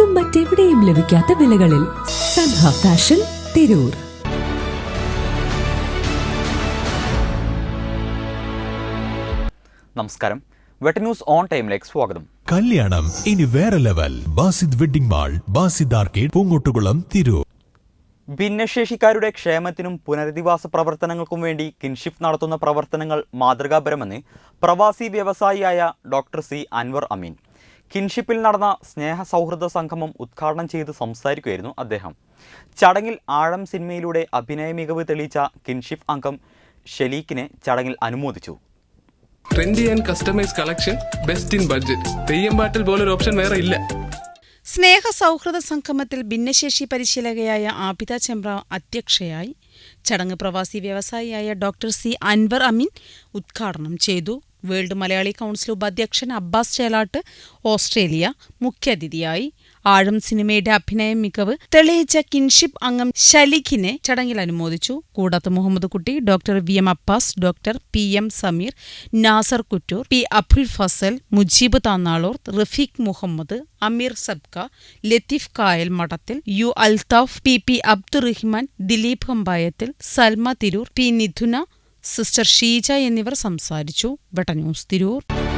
അതും മറ്റെവിടെയും ലഭിക്കാത്ത വിലകളിൽ സൻഹ ഫാഷൻ തിരൂർ. നമസ്കാരം. വെട്ട ന്യൂസ് ഓൺ ടൈമിലേക്ക് സ്വാഗതം. കല്യാണം ഇനി വേറെ level. Basid wedding mall Basid arcade Poonkottukulam Tirur. ഭിന്നശേഷിക്കാരുടെ ക്ഷേമത്തിനും പുനരധിവാസ പ്രവർത്തനങ്ങൾക്കും വേണ്ടി കിൻഷിപ്പ് നടത്തുന്ന പ്രവർത്തനങ്ങൾ മാതൃകാപരമെന്ന് പ്രവാസി വ്യവസായിയായ ഡോക്ടർ സി അൻവർ അമീൻ. കിൻഷിപ്പിൽ നടന്ന സ്നേഹ സൗഹൃദ സംഗമം ഉദ്ഘാടനം ചെയ്ത് സംസാരിക്കുകയായിരുന്നു അദ്ദേഹം. ചടങ്ങിൽ ആഴം സിനിമയിലൂടെ അഭിനയ മികവ് തെളിയിച്ച കിൻഷിപ്പ് അംഗം ഷെലീഖിനെ ചടങ്ങിൽ അനുമോദിച്ചു. Trendy and customise collection best in budget പോലൊരു ഓപ്ഷൻ വേറെ ഇല്ല. സ്നേഹ സൗഹൃദ സംഗമത്തിൽ ഭിന്നശേഷി പരിശീലകയായ ആബിത ചെമ്പ്ര അധ്യക്ഷയായി ചടങ്ങ് പ്രവാസി വ്യവസായിയായ ഡോക്ടർ സി അൻവർ അമീൻ ഉദ്ഘാടനം ചെയ്തു. വേൾഡ് മലയാളി കൗൺസിൽ ഉപാധ്യക്ഷൻ അബ്ബാസ് ചേലാട്ട് ഓസ്ട്രേലിയ മുഖ്യാതിഥിയായി ആഴം സിനിമയുടെ അഭിനയ മികവ് തെളിയിച്ച കിൻഷിപ്പ് അംഗം ഷലിഖിനെ ചടങ്ങിൽ അനുമോദിച്ചു. കൂടാത്ത Muhammad Kutty doctor V M Abbas doctor P M Sameer Nasar Kuttoor P Abdul Fasal Mujeeb Thannalur Rafeeq Muhammad Ameer Sabka Latheef Kayal Madathil U Althaf P P Abdurahiman Dileep Hambayathil Salma Tirur P Nidhuna sister Sheeja എന്നിവർ സംസാരിച്ചു. വെട്ട news Tirur.